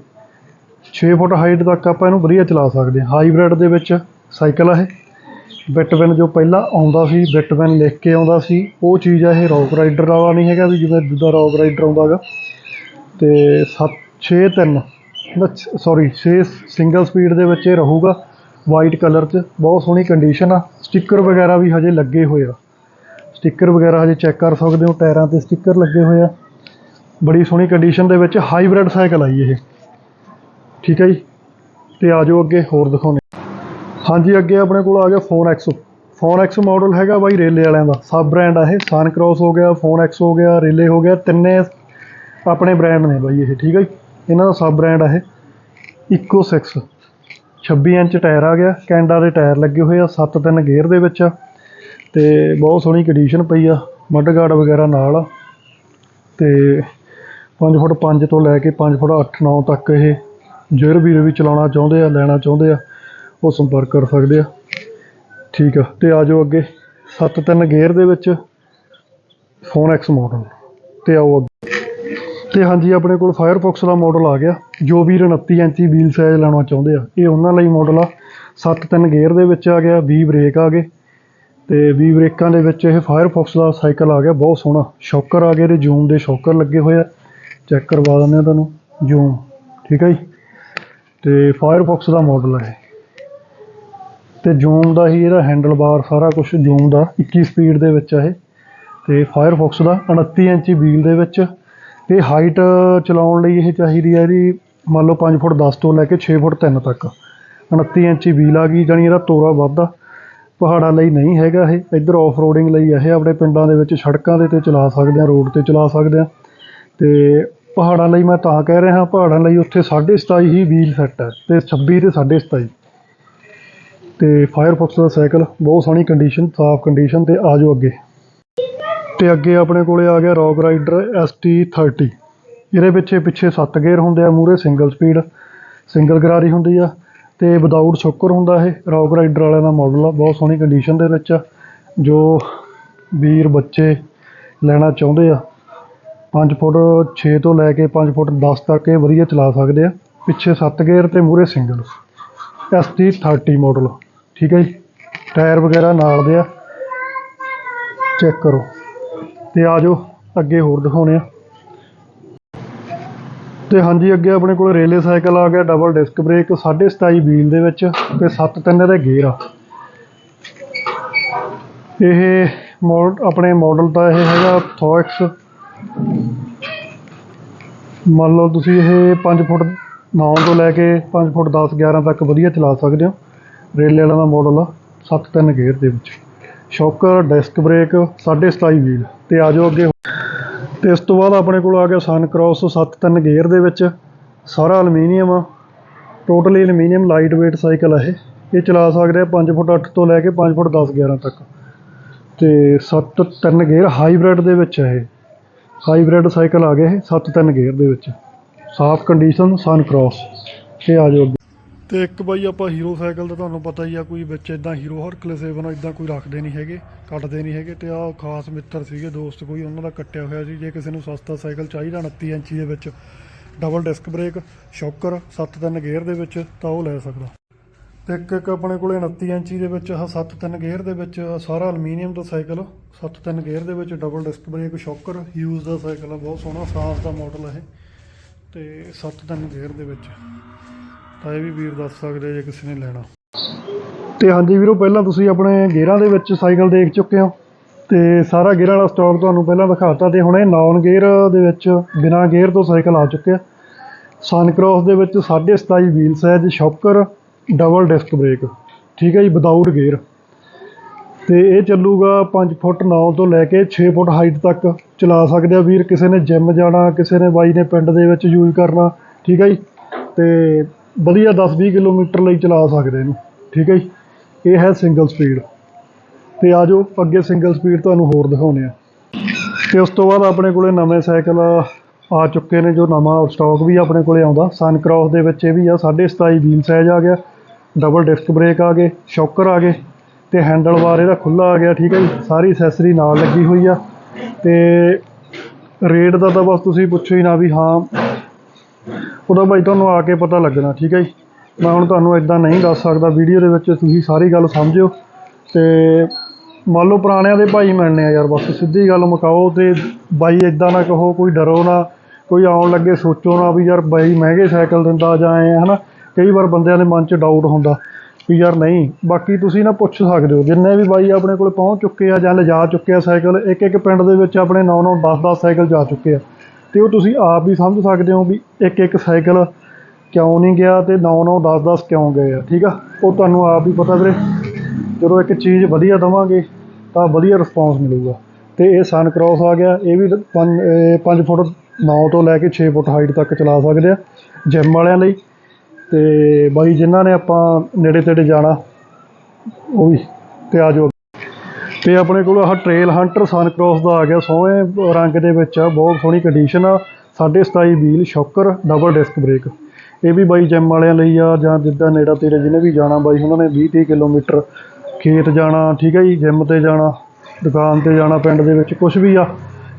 6 ਫੁੱਟ ਹਾਈਟ ਤੱਕ ਆਪਾਂ ਇਹਨੂੰ ਵਧੀਆ ਚਲਾ ਸਕਦੇ ਹਾਂ। ਹਾਈਬ੍ਰਿਡ ਦੇ ਵਿੱਚ ਸਾਈਕਲ ਆ ਇਹ। ਬਿਟਵਿਨ ਜੋ ਪਹਿਲਾਂ ਆਉਂਦਾ ਸੀ ਬਿਟਵਿਨ ਲਿਖ ਕੇ ਆਉਂਦਾ ਸੀ, ਉਹ ਚੀਜ਼ ਆ ਇਹ ਰੌਕ ਰਾਈਡਰ ਵਾਲਾ ਨਹੀਂ ਹੈਗਾ ਵੀ ਜਿਵੇਂ ਦੂਜਾ ਰੌਕ ਰਾਈਡਰ ਆਉਂਦਾ ਗਾ ਤੇ 7 6 3 ਸੌਰੀ 6 ਸਿੰਗਲ ਸਪੀਡ ਦੇ ਵਿੱਚ ਇਹ ਰਹੂਗਾ। ਵਾਈਟ ਕਲਰ 'ਚ, ਬਹੁਤ ਸੋਹਣੀ ਕੰਡੀਸ਼ਨ ਆ। ਸਟicker ਵਗੈਰਾ ਵੀ ਹਜੇ ਲੱਗੇ ਹੋਏ ਆ। ਸਟicker ਵਗੈਰਾ ਹਜੇ ਚੈੱਕ ਕਰ ਸਕਦੇ ਹੋ, ਟਾਇਰਾਂ ਤੇ ਸਟicker ਲੱਗੇ ਹੋਏ ਆ। ਬੜੀ ਸੋਹਣੀ ਕੰਡੀਸ਼ਨ ਦੇ ਵਿੱਚ ਹਾਈਬ੍ਰਿਡ ਸਾਈਕਲ ਆਈ ਇਹ। ਠੀਕ ਹੈ ਜੀ? ਤੇ ਆ ਜਾਓ ਅੱਗੇ ਹੋਰ ਦਿਖਾਉਣੇ ਹਾਂਜੀ, ਅੱਗੇ ਆਪਣੇ ਕੋਲ ਆ ਗਿਆ phone X phone X model ਹੈਗਾ ਬਾਈ ਰੇਲੇ ਵਾਲਿਆਂ ਦਾ। ਸਬ ਬ੍ਰਾਂਡ ਆ ਇਹ। ਸਨ ਕ੍ਰੋਸ ਹੋ ਗਿਆ ਫੋਨ ਐਕਸ ਹੋ ਗਿਆ, ਰੇਲੇ ਹੋ ਗਿਆ, ਤਿੰਨੇ ਆਪਣੇ ਬ੍ਰਾਂਡ ਨੇ ਬਾਈ ਇਹ। ਠੀਕ ਹੈ ਜੀ? ਇਹਨਾਂ ਦਾ ਸਬ ਬ੍ਰਾਂਡ ਆ ਇਹ। ਇਕੋ 6 26 ਇੰਚ ਟਾਇਰ ਆ ਗਿਆ ਕੈਂਡਾ ਦੇ ਟਾਇਰ ਲੱਗੇ ਹੋਏ ਆ 7-3 ਗੇਅਰ ਦੇ ਵਿੱਚ ਆ, ਤੇ ਬਹੁਤ ਸੋਹਣੀ ਕੰਡੀਸ਼ਨ ਪਈ ਆ ਮੱਡ ਗਾਰਡ ਵਗੈਰਾ ਨਾਲ ਆ, ਤੇ 5 ਫੁੱਟ 5 ਤੋਂ ਲੈ ਕੇ 5 ਫੁੱਟ 8 9 ਤੱਕ ਇਹ ਜਿਹੜੇ ਵੀਰ ਵੀ ਚਲਾਉਣਾ ਚਾਹੁੰਦੇ ਆ, ਲੈਣਾ ਚਾਹੁੰਦੇ ਆ, ਉਹ ਸੰਪਰਕ ਕਰ ਸਕਦੇ ਆ। ਠੀਕ ਆ, ਤੇ ਆ ਜਾਓ ਅੱਗੇ 7-3 ਗੇਅਰ ਦੇ ਵਿੱਚ ਫੋਨ ਐਕਸ ਮਾਡਲ ਤੇ ਆਓ ਅੱਗੇ। ਤੇ ਹਾਂਜੀ, ਆਪਣੇ ਕੋਲ ਫਾਇਰਫੌਕਸ ਦਾ ਮਾਡਲ ਆ ਗਿਆ। ਜੋ ਵੀਰ 29 ਇੰਚੀ ਵੀਲ ਸਾਈਜ਼ ਲੈਣਾ ਚਾਹੁੰਦੇ ਆ। ਇਹ ਉਹਨਾਂ ਲਈ ਮਾਡਲ ਆ। 7-3 ਗੇਅਰ ਦੇ ਵਿੱਚ ਆ ਗਿਆ 20 ਬ੍ਰੇਕ ਆ ਗਏ। ਤੇ 20 ਬ੍ਰੇਕਾਂ ਦੇ ਵਿੱਚ ਇਹ ਫਾਇਰਫੌਕਸ ਦਾ ਸਾਈਕਲ ਆ ਗਿਆ, ਬਹੁਤ ਸੋਹਣਾ। ਸ਼ੌਕਰ ਆ ਗਏ ਇਹਦੇ, ਜੂਮ ਦੇ ਸ਼ੌਕਰ ਲੱਗੇ ਹੋਏ ਆ। ਚੈੱਕ ਕਰਵਾ ਦਿੰਦੇ ਆ ਤੁਹਾਨੂੰ, ਜੂਮ। ਠੀਕ ਹੈ ਜੀ? ਤੇ ਫਾਇਰਫੌਕਸ ਦਾ ਮਾਡਲ ਹੈ ਤੇ ਜੂਮ ਦਾ ਹੀ ਇਹਦਾ ਹੈਂਡਲ ਬਾਰ ਸਾਰਾ ਕੁਝ ਜੂਮ ਦਾ 21 ਸਪੀਡ ਦੇ ਵਿੱਚ ਆ ਇਹ। ਤੇ ਫਾਇਰਫੌਕਸ ਦਾ 29 ਇੰਚੀ ਵੀਲ ਦੇ ਵਿੱਚ। ਤੇ ਹਾਈਟ ਚਲਾਉਣ ਲਈ ਇਹ ਚਾਹੀਦੀ ਹੈ ਇਹਦੀ ਮੰਨ ਲਓ 5 ਫੁੱਟ 10 ਤੋਂ ਲੈ ਕੇ 6 ਫੁੱਟ 3 ਤੱਕ। 29 ਇੰਚੀ ਵੀਲ ਆ ਗਈ, ਜਾਣੀ ਇਹਦਾ ਤੋਰਾ ਵੱਧਦਾ ਪਹਾੜਾਂ ਲਈ ਨਹੀਂ ਹੈਗਾ ਇਹ, ਇੱਧਰ ਆਫ ਰੋਡਿੰਗ ਲਈ ਇਹ, ਆਪਣੇ ਪਿੰਡਾਂ ਦੇ ਵਿੱਚ ਸੜਕਾਂ ਦੇ ਤੇ ਚਲਾ ਸਕਦੇ ਆ ਰੋਡ ਤੇ ਚਲਾ ਸਕਦੇ ਆ। ਤੇ ਪਹਾੜਾਂ ਲਈ ਮੈਂ ਤਾਂ ਕਹਿ ਰਿਹਾ, ਪਹਾੜਾਂ ਲਈ ਉੱਥੇ 27.5 ਹੀ ਵੀਲ ਸੈੱਟ ਹੈ ਤੇ 26 ਤੇ 27.5 ਤੇ ਫਾਇਰਫੌਕਸ ਦਾ ਸਾਈਕਲ, ਬਹੁਤ ਸੋਹਣੀ ਕੰਡੀਸ਼ਨ ਸਾਫ਼ ਕੰਡੀਸ਼ਨ ਤੇ ਆ ਜਾਓ ਅੱਗੇ। ਤੇ ਅੱਗੇ ਆਪਣੇ ਕੋਲੇ ਆ ਗਿਆ ਰੌਕ ਰਾਈਡਰ ST30 ਇਹਦੇ ਪਿੱਛੇ ਪਿੱਛੇ 7 ਗੇਅਰ ਹੁੰਦੇ ਆ ਮੂਰੇ ਸਿੰਗਲ ਸਪੀਡ ਸਿੰਗਲ ਗਰਾਰੀ ਹੁੰਦੀ ਆ ਤੇ ਵਿਦਆਊਟ ਸ਼ੋਕਰ ਹੁੰਦਾ ਇਹ। ਰੌਕ ਰਾਈਡਰ ਵਾਲਿਆਂ ਦਾ ਮਾਡਲ ਆ, ਬਹੁਤ ਸੋਹਣੀ ਕੰਡੀਸ਼ਨ ਦੇ ਵਿੱਚ ਆ, ਜੋ ਵੀਰ ਬੱਚੇ ਲੈਣਾ ਚਾਹੁੰਦੇ ਆ। 5 ਫੁੱਟ 6 ਤੋਂ ਲੈ ਕੇ 5 ਫੁੱਟ 10 ਤੱਕ ਇਹ ਵਧੀਆ ਚਲਾ ਸਕਦੇ ਆ। ਪਿੱਛੇ 7 ਗੇਅਰ ਤੇ ਮੂਰੇ ਸਿੰਗਲ ST30 ਮਾਡਲ ਠੀਕ ਹੈ ਜੀ? ਟਾਇਰ ਵਗੈਰਾ ਨਾਲ ਦੇ ਆ। ਚੈੱਕ ਕਰੋ। ਤੇ ਆ ਜਾਓ, ਅੱਗੇ ਹੋਰ ਦਿਖਾਉਣੇ ਆ ਤੇ ਹਾਂਜੀ, ਅੱਗੇ ਆਪਣੇ ਕੋਲ ਰੇਲੇ ਸਾਈਕਲ ਆ ਗਿਆ ਡਬਲ ਡਿਸਕ ਬ੍ਰੇਕ 27.5 ਵੀਲ ਦੇ ਵਿੱਚ ਤੇ 7-3 ਦੇ ਗੇਅਰ ਆ। ਇਹ ਮੋਡ, ਆਪਣੇ ਮਾਡਲ ਦਾ ਇਹ ਹੈਗਾ ਥੋਐਕਸ ਮੰਨ ਲਓ ਤੁਸੀਂ ਇਹ 5 ਫੁੱਟ 9 ਤੋਂ ਲੈ ਕੇ 5 ਫੁੱਟ 10 11 ਤੱਕ ਵਧੀਆ ਚਲਾ ਸਕਦੇ ਹੋ। ਰੇਲੇ ਵਾਲਾ ਦਾ ਮਾਡਲ ਆ 7-3 ਗੇਅਰ ਦੇ ਵਿੱਚ। ਸ਼ੌਕਰ ਡਿਸਕ ਬ੍ਰੇਕ 27.5 ਵੀਲ ਤੇ ਆ ਜਾਓ ਅੱਗੇ। ਤੇ ਇਸ ਤੋਂ ਬਾਅਦ ਆਪਣੇ ਕੋਲ ਆ ਗਿਆ ਸਨ ਕ੍ਰਾਸ 7-3 ਗੇਅਰ ਦੇ ਵਿੱਚ। ਸਾਰਾ ਅਲਮੀਨੀਅਮ ਆ। Totally aluminium light weight cycle ਆ ਇਹ। ਇਹ ਚਲਾ ਸਕਦੇ ਆ 5 ਫੁੱਟ 8 ਤੋਂ ਲੈ ਕੇ 5 ਫੁੱਟ 10 11 ਤੱਕ। ਤੇ 7-3 ਗੇਅਰ ਹਾਈਬ੍ਰਿਡ ਦੇ ਵਿੱਚ ਹੈ ਇਹ। ਹਾਈਬ੍ਰਿਡ ਸਾਈਕਲ ਆ ਗਏ ਇਹ 7-3 ਗੇਅਰ ਦੇ ਵਿੱਚ। ਸਾਫ਼ ਕੰਡੀਸ਼ਨ ਸਨ ਕ੍ਰਾਸ ਇਹ ਆ ਜਾਓ ਅੱਗੇ। ਤੇ ਇੱਕ ਬਾਈ ਆਪਾਂ ਹੀਰੋ ਸਾਈਕਲ ਦਾ ਤੁਹਾਨੂੰ ਪਤਾ ਹੀ ਆ, ਕੋਈ ਵਿੱਚ ਇਦਾਂ ਹੀਰੋ ਹਰਕਲੇ ਸੇਵਨ ਇਦਾਂ ਕੋਈ ਰੱਖਦੇ ਨਹੀਂ ਹੈਗੇ, ਕੱਟਦੇ ਨਹੀਂ ਹੈਗੇ ਤੇ ਆਹ ਖਾਸ ਮਿੱਤਰ ਸੀਗੇ, ਦੋਸਤ ਕੋਈ, ਉਹਨਾਂ ਦਾ ਕੱਟਿਆ ਹੋਇਆ ਸੀ। ਜੇ ਕਿਸੇ ਨੂੰ ਸਸਤਾ ਸਾਈਕਲ ਚਾਹੀਦਾ 29 ਇੰਚੀ ਦੇ ਵਿੱਚ double disc brake shocker 7-3 gear ਦੇ ਵਿੱਚ, ਤਾਂ ਉਹ ਲੈ ਸਕਦਾ। ਤੇ ਇੱਕ ਇੱਕ ਆਪਣੇ ਕੋਲੇ 29 ਇੰਚੀ ਦੇ ਵਿੱਚ, ਆਹ 7-3 ਗੇਅਰ ਦੇ ਵਿੱਚ ਸਾਰਾ ਅਲਮੀਨੀਅਮ ਦਾ ਸਾਈਕਲ 7-3 ਗੇਅਰ ਦੇ ਵਿੱਚ double disc brake shocker use ਦਾ ਸਾਈਕਲ ਆ ਬਹੁਤ ਸੋਹਣਾ, ਸਾਫ਼ ਦਾ ਮਾਡਲ ਹੈ ਇਹ, ਤੇ 7-3 ਗੇਅਰ ਦੇ ਵਿੱਚ। ਤਾਂ ਇਹ ਵੀ ਵੀਰ ਦੱਸ ਸਕਦੇ ਜੇ ਕਿਸੇ ਨੇ ਲੈਣਾ। ਤੇ ਹਾਂਜੀ ਵੀਰੋ, ਪਹਿਲਾਂ ਤੁਸੀਂ ਆਪਣੇ ਗੇਅਰਾਂ ਦੇ ਵਿੱਚ ਸਾਈਕਲ ਦੇਖ ਚੁੱਕੇ ਹੋ ਤੇ ਸਾਰਾ ਗੇਅਰਾਂ ਵਾਲਾ ਸਟਾਕ ਤੁਹਾਨੂੰ ਪਹਿਲਾਂ ਦਿਖਾਤਾ ਤੇ ਹੁਣ ਇਹ ਨੌਨ ਗੇਅਰ ਦੇ ਵਿੱਚ, ਬਿਨਾ ਗੇਅਰ ਤੋਂ ਸਾਈਕਲ ਆ ਚੁੱਕਿਆ। ਸਨ ਕ੍ਰਾਸ ਦੇ ਵਿੱਚ 27.5 wheel size shocker double disc brake ਠੀਕ ਹੈ ਜੀ ਵਿਦਾਊਟ ਗੇਅਰ ਤੇ ਇਹ ਚੱਲੂਗਾ 5 ਫੁੱਟ 9 ਤੋਂ ਲੈ ਕੇ 6 ਫੁੱਟ ਹਾਈਟ ਤੱਕ। ਚਲਾ ਸਕਦੇ ਆ ਵੀਰ, ਕਿਸੇ ਨੇ ਜਿਮ ਜਾਣਾ, ਕਿਸੇ ਨੇ ਬਾਈ ਨੇ ਪਿੰਡ ਦੇ ਵਿੱਚ ਯੂਜ਼ ਕਰਨਾ। ਠੀਕ ਹੈ ਜੀ, ਤੇ ਵਧੀਆ 10-20 ਕਿਲੋਮੀਟਰ ਲਈ ਚਲਾ ਸਕਦੇ ਇਹਨੂੰ ਠੀਕ ਹੈ ਜੀ? ਇਹ ਹੈ ਸਿੰਗਲ ਸਪੀਡ ਤੇ ਆ ਜਾਓ, ਅੱਗੇ ਸਿੰਗਲ ਸਪੀਡ ਤੁਹਾਨੂੰ ਹੋਰ ਦਿਖਾਉਂਦੇ ਆ ਤੇ ਉਸ ਤੋਂ ਬਾਅਦ ਆਪਣੇ ਕੋਲੇ ਨਵੇਂ ਸਾਈਕਲ ਆ ਚੁੱਕੇ ਨੇ, ਜੋ ਨਵਾਂ ਸਟਾਕ ਵੀ ਆਪਣੇ ਕੋਲੇ ਆਉਂਦਾ। ਸਨ ਕ੍ਰਾਸ ਦੇ ਵਿੱਚ ਇਹ ਵੀ ਆ 27.5 ਵੀਲ ਸਾਈਜ਼ ਆ ਗਿਆ। ਡਬਲ ਡਿਸਕ ਬ੍ਰੇਕ ਆ ਗਏ ਸ਼ੌਕਰ ਆ ਗਏ, ਤੇ ਹੈਂਡਲ ਬਾਰ ਇਹਦਾ ਖੁੱਲਾ ਆ ਗਿਆ, ਠੀਕ ਹੈ ਜੀ? ਸਾਰੀ ਐਕਸੈਸਰੀ ਨਾਲ ਲੱਗੀ ਹੋਈ ਆ। ਤੇ ਰੇਟ ਦਾ ਤਾਂ ਬਸ ਤੁਸੀਂ ਪੁੱਛੋ ਹੀ ਨਾ ਵੀ ਹਾਂ ਉਹਦਾ ਭਾਈ ਤੁਹਾਨੂੰ ਆ ਕੇ ਪਤਾ ਲੱਗਣਾ, ਠੀਕ ਹੈ ਜੀ? ਮੈਂ ਹੁਣ ਤੁਹਾਨੂੰ ਇਦਾਂ ਨਹੀਂ ਦੱਸ ਸਕਦਾ, ਵੀਡੀਓ ਦੇ ਵਿੱਚ ਤੁਸੀਂ ਸਾਰੀ ਗੱਲ ਸਮਝਿਓ। ਤੇ ਮੰਨ ਲਓ ਪੁਰਾਣਿਆਂ ਦੇ ਭਾਈ ਮਿਲਣੇ ਆ ਯਾਰ, ਬਸ ਸਿੱਧੀ ਗੱਲ ਮੁਕਾਓ ਤੇ ਬਾਈ ਇਦਾਂ ਨਾ ਕਹੋ, ਕੋਈ ਡਰੋ ਨਾ, ਕੋਈ ਆਉਣ ਲੱਗੇ ਸੋਚੋ ਨਾ ਵੀ ਯਾਰ ਬਾਈ ਮਹਿੰਗੇ ਸਾਈਕਲ ਦਿੰਦਾ ਜਾਂ ਐ, ਹਨਾ? ਕਈ ਵਾਰ ਬੰਦਿਆਂ ਦੇ ਮਨ 'ਚ ਡਾਊਟ ਹੁੰਦਾ ਵੀ ਯਾਰ ਨਹੀਂ, ਬਾਕੀ ਤੁਸੀਂ ਨਾ ਪੁੱਛ ਸਕਦੇ ਹੋ, ਜਿੰਨੇ ਵੀ ਬਾਈ ਆਪਣੇ ਕੋਲ ਪਹੁੰਚ ਚੁੱਕੇ ਆ ਜਾਂ ਲਿਜਾ ਚੁੱਕੇ ਆ ਸਾਈਕਲ ਇੱਕ ਇੱਕ ਪਿੰਡ ਦੇ ਵਿੱਚ ਆਪਣੇ 9 9 10 10 ਸਾਈਕਲ ਜਾ ਚੁੱਕੇ ਆ। ਤੇ ਉਹ ਤੁਸੀਂ ਆਪ ਵੀ ਸਮਝ ਸਕਦੇ ਹੋ ਵੀ ਇੱਕ ਇੱਕ ਸਾਈਕਲ ਕਿਉਂ ਨਹੀਂ ਗਿਆ ਤੇ 9 9 10 10 ਕਿਉਂ ਗਏ ਆ, ਠੀਕ ਆ? ਉਹ ਤੁਹਾਨੂੰ ਆਪ ਹੀ ਪਤਾ ਵੀਰੇ। ਜਦੋਂ ਇੱਕ ਚੀਜ਼ ਵਧੀਆ ਦਵਾਂਗੇ ਤਾਂ ਵਧੀਆ ਰਿਸਪੌਂਸ ਮਿਲੂਗਾ। ਤੇ ਇਹ ਸਨ ਕ੍ਰਾਸ ਆ ਗਿਆ, ਇਹ ਵੀ 5 ਫੁੱਟ 9 ਤੋਂ ਲੈ ਕੇ 6 ਫੁੱਟ ਹਾਈਟ ਤੱਕ ਚਲਾ ਸਕਦੇ ਆ ਜਿਮ ਵਾਲਿਆਂ ਲਈ। ਤੇ ਬਾਈ ਜਿਨ੍ਹਾਂ ਨੇ ਆਪਾਂ ਨੇੜੇ ਤੇੜੇ ਜਾਣਾ, ਉਹ ਵੀ ਤੇ ਆ ਜਾਓ। ਤੇ ਆਪਣੇ ਕੋਲ ਆਹ ਟ੍ਰੇਲ ਹੰਟਰ ਸਨ ਕ੍ਰਾਸ ਦਾ ਆ ਗਿਆ, ਸੋਹਣੇ ਰੰਗ ਦੇ ਵਿੱਚ ਆ, ਬਹੁਤ ਸੋਹਣੀ ਕੰਡੀਸ਼ਨ ਆ। 27.5 wheel shocker double disc brake ਇਹ ਵੀ ਬਾਈ ਜਿਮ ਵਾਲਿਆਂ ਲਈ ਆ, ਜਾਂ ਜਿੱਦਾਂ ਨੇੜਾ ਤੇੜੇ ਜਿਹਨੇ ਵੀ ਜਾਣਾ ਬਾਈ, ਉਹਨਾਂ ਨੇ 20 30 ਕਿਲੋਮੀਟਰ ਖੇਤ ਜਾਣਾ, ਠੀਕ ਹੈ ਜੀ ਜਿਮ ਤੇ ਜਾਣਾ, ਦੁਕਾਨ ਤੇ ਜਾਣਾ ਪਿੰਡ ਦੇ ਵਿੱਚ ਕੁਝ ਵੀ ਆ,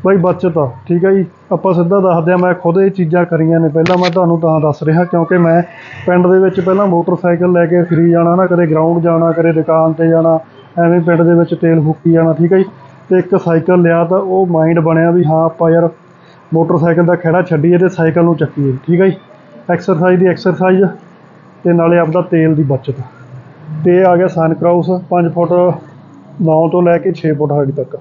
ਬਾਈ ਬਚਤ ਆ, ਠੀਕ ਹੈ ਜੀ। ਆਪਾਂ ਸਿੱਧਾ ਦੱਸਦੇ ਆ, ਮੈਂ ਖੁਦ ਇਹ ਚੀਜ਼ਾਂ ਕਰੀਆਂ ਨੇ। ਪਹਿਲਾਂ ਮੈਂ ਤੁਹਾਨੂੰ ਤਾਂ ਦੱਸ ਰਿਹਾ, ਕਿਉਂਕਿ ਮੈਂ ਪਿੰਡ ਦੇ ਵਿੱਚ ਪਹਿਲਾਂ ਮੋਟਰਸਾਈਕਲ ਲੈ ਕੇ ਫਰੀ ਜਾਣਾ ਨਾ, ਕਦੇ ਗਰਾਊਂਡ ਜਾਣਾ, ਕਦੇ ਦੁਕਾਨ ਤੇ ਜਾਣਾ। ਐਵੇਂ ਪਿੰਡ ਦੇ ਵਿੱਚ ਤੇਲ ਫੂਕੀ ਜਾਣਾ, ਠੀਕ ਹੈ ਜੀ? ਤੇ ਇੱਕ ਸਾਈਕਲ ਲਿਆ ਤਾਂ ਉਹ ਮਾਈਂਡ ਬਣਿਆ ਵੀ ਹਾਂ, ਆਪਾਂ ਯਾਰ ਮੋਟਰਸਾਈਕਲ ਦਾ ਖਹਿੜਾ ਛੱਡੀਏ ਤੇ ਸਾਈਕਲ ਨੂੰ ਚੱਕੀਏ, ਠੀਕ ਹੈ ਜੀ? ਐਕਸਰਸਾਈਜ਼ ਦੀ ਐਕਸਰਸਾਈਜ਼ ਤੇ ਨਾਲੇ ਆਪਦਾ ਤੇਲ ਦੀ ਬਚਤ। ਤੇ ਆ ਗਿਆ ਸਨ ਕਰਾਊਸ 5 ਫੁੱਟ 9 ਤੋਂ ਲੈ ਕੇ 6 ਫੁੱਟ ਹਾਈਟ ਤੱਕ।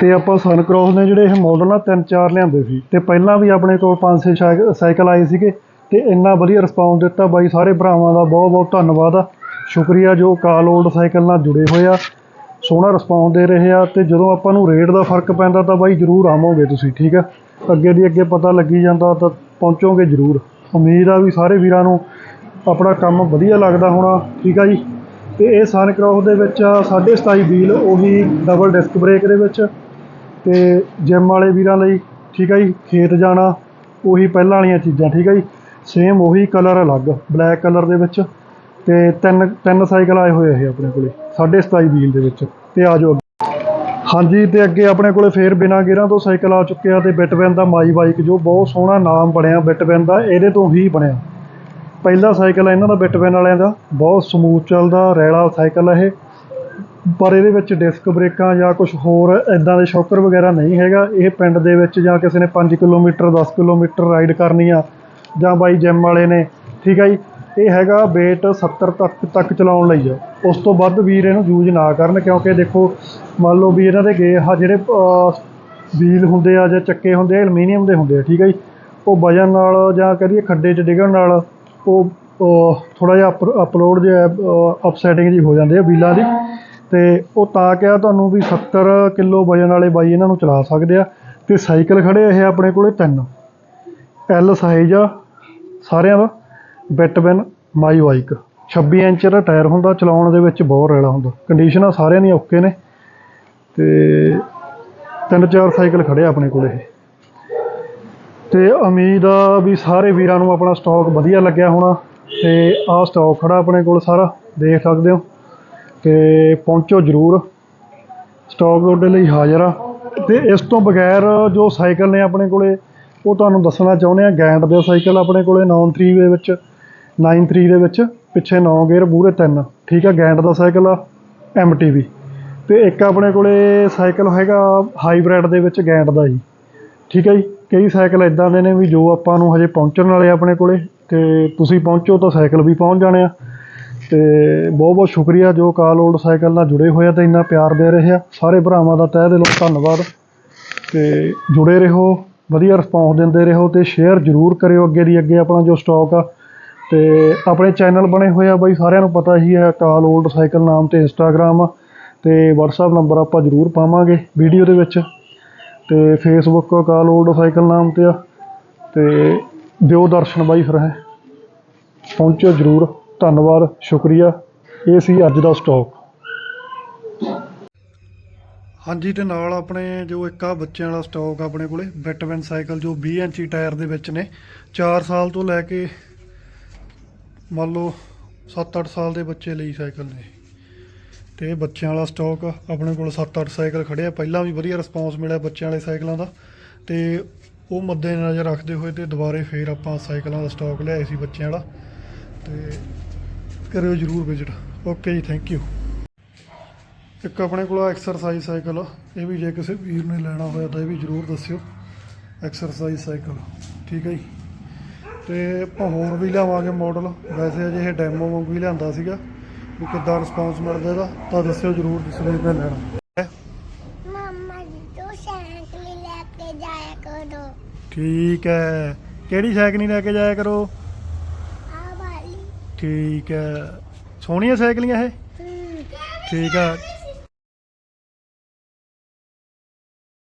ਤੇ ਆਪਾਂ ਸਨ ਕਰਾਊਸ ਨੇ ਜਿਹੜੇ ਇਹ ਮਾਡਲ ਆ, ਤਿੰਨ ਚਾਰ ਲਿਆਂਦੇ ਸੀ। ਤੇ ਪਹਿਲਾਂ ਵੀ ਆਪਣੇ ਕੋਲ ਪੰਜ ਛੇ ਸਾਈਕ- ਸਾਈਕਲ ਆਏ ਸੀਗੇ ਤੇ ਇੰਨਾ ਵਧੀਆ ਰਿਸਪੌਂਸ ਦਿੱਤਾ ਬਾਈ, ਸਾਰੇ ਭਰਾਵਾਂ ਦਾ ਬਹੁਤ ਬਹੁਤ ਧੰਨਵਾਦ ਆ। ਸ਼ੁਕਰੀਆ, ਜੋ ਕਾਲ ਓਲਡ ਸਾਈਕਲ ਨਾਲ ਜੁੜੇ ਹੋਏ ਆ, ਸੋਹਣਾ ਰਿਸਪੌਂਸ ਦੇ ਰਹੇ ਆ ਤੇ ਜਦੋਂ ਆਪਾਂ ਨੂੰ ਰੇਟ ਦਾ ਫ਼ਰਕ ਪੈਂਦਾ ਤਾਂ ਬਾਈ ਜਰੂਰ ਆਵੋਗੇ ਤੁਸੀਂ, ਠੀਕ ਆ? ਅੱਗੇ ਦੀ ਅੱਗੇ ਪਤਾ ਲੱਗੀ ਜਾਂਦਾ ਤਾਂ ਪਹੁੰਚੋਗੇ ਜਰੂਰ। ਉਮੀਦ ਆ ਵੀ ਸਾਰੇ ਵੀਰਾਂ ਨੂੰ ਆਪਣਾ ਕੰਮ ਵਧੀਆ ਲੱਗਦਾ ਹੋਣਾ, ਠੀਕ ਆ ਜੀ? ਤੇ ਇਹ ਸਨ ਕ੍ਰਾਸ ਦੇ ਵਿੱਚ ਆ 27.5 ਵੀਲ ਉਹੀ ਡਬਲ ਡਿਸਕ ਬ੍ਰੇਕ ਦੇ ਵਿੱਚ। ਤੇ ਜਿਮ ਵਾਲੇ ਵੀਰਾਂ ਲਈ, ਠੀਕ ਆ ਜੀ, ਖੇਤ ਜਾਣਾ, ਉਹੀ ਪਹਿਲਾਂ ਵਾਲੀਆਂ ਚੀਜ਼ਾਂ, ਠੀਕ ਆ ਜੀ? ਸੇਮ ਉਹੀ ਕਲਰ ਅਲੱਗ ਬਲੈਕ ਕਲਰ ਦੇ ਵਿੱਚ। ਤੇ ਤਿੰਨ ਤਿੰਨ ਸਾਈਕਲ ਆਏ ਹੋਏ ਇਹ ਆਪਣੇ ਕੋਲੇ 27.5 ਵੀਲ ਦੇ ਵਿੱਚ, ਤੇ ਆ ਜਾਓ ਹਾਂਜੀ, ਤੇ ਅੱਗੇ ਆਪਣੇ ਕੋਲੇ ਫੇਰ ਬਿਨਾ ਗੇਰਾਂ ਤੋਂ ਸਾਈਕਲ ਆ ਚੁੱਕਿਆ ਆ, ਤੇ ਬਿਟਵੈਨ ਦਾ ਮਾਈ ਬਾਈਕ ਜੋ ਬਹੁਤ ਸੋਹਣਾ ਨਾਮ ਬਣਿਆ ਬਿਟਵੈਨ ਦਾ, ਇਹਦੇ ਤੋਂ ਹੀ ਬਣਿਆ। ਪਹਿਲਾ ਸਾਈਕਲ ਆ ਇਹਨਾਂ ਦਾ ਬਿਟਵੈਨ ਵਾਲਿਆਂ ਦਾ, ਬਹੁਤ ਸਮੂਥ ਚੱਲਦਾ, ਰੈਲਾ ਸਾਈਕਲ ਆ ਇਹ। ਪਰ ਇਹਦੇ ਵਿੱਚ ਡਿਸਕ ਬ੍ਰੇਕਾਂ ਜਾਂ ਕੁਝ ਹੋਰ ਇਦਾਂ ਦੇ ਸ਼ੌਕਰ ਵਗੈਰਾ ਨਹੀਂ ਹੈਗਾ, ਇਹ ਪਿੰਡ ਦੇ ਵਿੱਚ ਜਾਂ ਕਿਸੇ ਨੇ 5 ਕਿਲੋਮੀਟਰ 10 ਕਿਲੋਮੀਟਰ ਰਾਈਡ ਕਰਨੀ ਆ, ਜਾਂ ਬਾਈ ਜਿਮ ਵਾਲੇ ਨੇ, ਠੀਕ ਆ ਜੀ? ਇਹ ਹੈਗਾ weight 70 ਤੱਕ ਤੱਕ ਚਲਾਉਣ ਲਈ ਆ। ਉਸ ਤੋਂ ਵੱਧ ਵੀਰ ਇਹਨੂੰ ਯੂਜ਼ ਨਾ ਕਰਨ ਕਿਉਂਕਿ ਦੇਖੋ, ਮੰਨ ਲਓ ਵੀ ਇਹਨਾਂ ਦੇ ਗੇ ਆ ਜਿਹੜੇ ਵੀਲ ਹੁੰਦੇ ਆ ਜਾਂ ਚੱਕੇ ਹੁੰਦੇ ਆ ਐਲੂਮੀਨੀਅਮ ਦੇ ਹੁੰਦੇ ਆ, ਠੀਕ ਆ ਜੀ? ਉਹ ਵਜਨ ਨਾਲ ਜਾਂ ਕਹਦੀਏ ਖੱਡੇ 'ਚ ਡਿੱਗਣ ਨਾਲ ਉਹ ਥੋੜਾ ਜਿਹਾ ਅਪਲੋਡ ਜਿਹਾ ਅਪਸੈਟਿੰਗ ਜੀ ਹੋ ਜਾਂਦੇ ਆ ਵੀਲਾਂ ਦੀ। ਤੇ ਉਹ ਤਾਂ ਕਿਹਾ ਤੁਹਾਨੂੰ ਵੀ 70 ਕਿਲੋ ਵਜਨ ਵਾਲੇ ਬਾਈ ਇਹਨਾਂ ਨੂੰ ਚਲਾ ਸਕਦੇ ਆ। ਤੇ ਸਾਈਕਲ ਖੜੇ ਇਹ ਆਪਣੇ ਕੋਲੇ ਤਿੰਨ। ਐਲ ਸਾਈਜ਼ ਆ ਸਾਰਿਆਂ ਦਾ। ਬਿਟਵੈਨ ਮਾਈ ਬਾਈਕ 26 ਇੰਚ ਦਾ ਟਾਇਰ ਹੁੰਦਾ, ਚਲਾਉਣ ਦੇ ਵਿੱਚ ਬਹੁਤ ਰੈਲਾ ਹੁੰਦਾ। ਕੰਡੀਸ਼ਨਾਂ ਸਾਰਿਆਂ ਦੀਆਂ ਓਕੇ ਨੇ। ਤੇ ਤਿੰਨ ਚਾਰ ਸਾਈਕਲ ਖੜੇ ਆਪਣੇ ਕੋਲ ਇਹ। ਤੇ ਉਮੀਦ ਆ ਵੀ ਸਾਰੇ ਵੀਰਾਂ ਨੂੰ ਆਪਣਾ ਸਟਾਕ ਵਧੀਆ ਲੱਗਿਆ ਹੋਣਾ। ਤੇ ਆਹ ਸਟਾਕ ਖੜਾ ਆਪਣੇ ਕੋਲ ਸਾਰਾ, ਦੇਖ ਸਕਦੇ ਹੋ। ਤੇ ਪਹੁੰਚੋ ਜਰੂਰ। ਸਟਾਕ ਤੁਹਾਡੇ ਲਈ ਹਾਜ਼ਰ ਆ। ਤੇ ਇਸ ਤੋਂ ਬਗੈਰ ਜੋ ਸਾਈਕਲ ਨੇ ਆਪਣੇ ਕੋਲੇ, ਉਹ ਤੁਹਾਨੂੰ ਦੱਸਣਾ ਚਾਹੁੰਦੇ ਆ ਗੈਂਟ ਦੇ ਸਾਈਕਲ ਆਪਣੇ ਕੋਲੇ 93 ਦੇ ਵਿੱਚ। 93 ਦੇ ਵਿੱਚ ਪਿੱਛੇ 9 ਗੇਅਰ ਮੂਹਰੇ 3 ਠੀਕ ਆ, ਗੈਂਟ ਦਾ ਸਾਈਕਲ ਆ ਐਮਟੀਵੀ ਤੇ ਇੱਕ ਆਪਣੇ ਕੋਲੇ ਸਾਈਕਲ ਹੈਗਾ ਹਾਈਬ੍ਰਿਡ ਦੇ ਵਿੱਚ ਗੈਂਟ ਦਾ ਜੀ। ਠੀਕ ਹੈ ਜੀ, ਕਈ ਸਾਈਕਲ ਇਦਾਂ ਦੇ ਨੇ ਵੀ ਜੋ ਆਪਾਂ ਨੂੰ ਹਜੇ ਪਹੁੰਚਣ ਵਾਲੇ ਆਪਣੇ ਕੋਲੇ, ਤੇ ਤੁਸੀਂ ਪਹੁੰਚੋ ਤਾਂ ਸਾਈਕਲ ਵੀ ਪਹੁੰਚ ਜਾਣੇ ਆ। ਤੇ ਬਹੁਤ ਬਹੁਤ ਸ਼ੁਕਰੀਆ, ਜੋ ਕਾਲ ਓਲਡ ਸਾਈਕਲ ਨਾਲ ਜੁੜੇ ਹੋਏ ਆ ਤੇ ਇੰਨਾ ਪਿਆਰ ਦੇ ਰਹੇ ਆ। ਸਾਰੇ ਭਰਾਵਾਂ ਦਾ ਤਹਿ ਦਿਲੋਂ ਧੰਨਵਾਦ। ਤੇ ਜੁੜੇ ਰਹੋ, ਵਧੀਆ ਰਿਸਪੌਂਸ ਦਿੰਦੇ ਰਹੋ ਤੇ ਸ਼ੇਅਰ ਜ਼ਰੂਰ ਕਰਿਓ ਅੱਗੇ ਦੀ ਅੱਗੇ ਆਪਣਾ ਜੋ ਸਟਾਕ ਆ। ਤੇ ਆਪਣੇ ਚੈਨਲ ਬਣੇ ਹੋਏ ਆ ਬਾਈ, ਸਾਰਿਆਂ ਨੂੰ ਪਤਾ ਹੀ ਹੈ ਕਾਲ 올ਡ ਸਾਈਕਲ ਨਾਮ ਤੇ ਇੰਸਟਾਗ੍ਰam ਆ, ਤੇ WhatsApp ਨੰਬਰ ਆਪਾਂ ਜ਼ਰੂਰ ਪਾਵਾਂਗੇ ਵੀਡੀਓ ਦੇ ਵਿੱਚ। ਤੇ Facebook ਕਾਲ 올ਡ ਸਾਈਕਲ ਨਾਮ ਤੇ ਆ, ਤੇ ਦਿਓ ਦਰਸ਼ਨ ਬਾਈ ਫਿਰ ਹੈ। ਪਹੁੰਚੋ ਜ਼ਰੂਰ, ਧੰਨਵਾਦ, ਸ਼ੁਕਰੀਆ। ਇਹ ਸੀ ਅੱਜ ਦਾ ਸਟਾਕ ਹਾਂਜੀ, ਤੇ ਨਾਲ ਆਪਣੇ ਜੋ ਇੱਕ ਆ ਬੱਚਿਆਂ ਵਾਲਾ ਸਟਾਕ ਆਪਣੇ ਕੋਲੇ ਬਿਟਵਿਨ ਸਾਈਕਲ ਜੋ 20 ਇੰਚੀ ਟਾਇਰ ਦੇ ਵਿੱਚ ਨੇ 4 ਸਾਲ ਤੋਂ ਲੈ ਕੇ ਮੰਨ ਲਓ 7-8 ਸਾਲ ਦੇ ਬੱਚੇ ਲਈ ਸਾਈਕਲ ਨੇ। ਤੇ ਬੱਚਿਆਂ ਵਾਲਾ ਸਟਾਕ ਆਪਣੇ ਕੋਲ 7-8 ਸਾਈਕਲ ਖੜੇ ਆ। ਪਹਿਲਾਂ ਵੀ ਵਧੀਆ ਰਿਸਪੌਂਸ ਮਿਲਿਆ ਬੱਚਿਆਂ ਵਾਲੇ ਸਾਈਕਲਾਂ ਦਾ। ਤੇ ਉਹ ਮੱਦੇ ਨਜ਼ਰ ਰੱਖਦੇ ਹੋਏ ਤੇ ਦੁਬਾਰੇ ਫੇਰ ਆਪਾਂ ਸਾਈਕਲਾਂ ਦਾ ਸਟਾਕ ਲਿਆਏ ਸੀ ਬੱਚਿਆਂ ਵਾਲਾ। ਤੇ ਕਰਿਓ ਜਰੂਰ ਵਿਜ਼ਿਟ ਓਕੇ ਜੀ ਥੈਂਕ ਯੂ ਇੱਕ ਆਪਣੇ ਕੋਲ ਐਕਸਰਸਾਈਜ਼ ਸਾਈਕਲ ਆ। ਇਹ ਵੀ ਜੇ ਕਿਸੇ ਵੀਰ ਨੇ ਲੈਣਾ ਹੋਇਆ ਤਾਂ ਇਹ ਵੀ ਜਰੂਰ ਦੱਸਿਓ। Exercise cycle. ਠੀਕ ਹੈ ਜੀ? ਤੇ ਆਪਾਂ ਹੋਰ ਵੀ ਲਿਆਵਾਂਗੇ ਮਾਡਲ ਵੈਸੇ ਅਜੇ ਇਹ ਡੈਮੋ ਵਾਂਗੂ ਹੀ ਲਿਆਂਦਾ ਸੀਗਾ। ਵੀ ਕਿੱਦਾਂ ਰਿਸਪੌਂਸ ਮਿਲਦਾ ਇਹਦਾ ਤਾਂ ਦੱਸਿਓ ਜਰੂਰ ਨੇ ਇਹਦਾ ਲੈਣਾ ਮਮਾ ਜੀ ਤੋਂ ਸਾਈਕਲ ਲੈ ਕੇ ਜਾਇਆ ਕਰੋ। ਠੀਕ ਹੈ। ਕਿਹੜੀ ਸਾਈਕਲ ਨਹੀਂ ਲੈ ਕੇ ਜਾਇਆ ਕਰੋ? ਆ ਵਾਲੀ। ਠੀਕ ਹੈ। ਸੋਹਣੀਆਂ ਸਾਈਕਲੀਆਂ ਇਹ? ਹੂੰ। ਠੀਕ ਆ।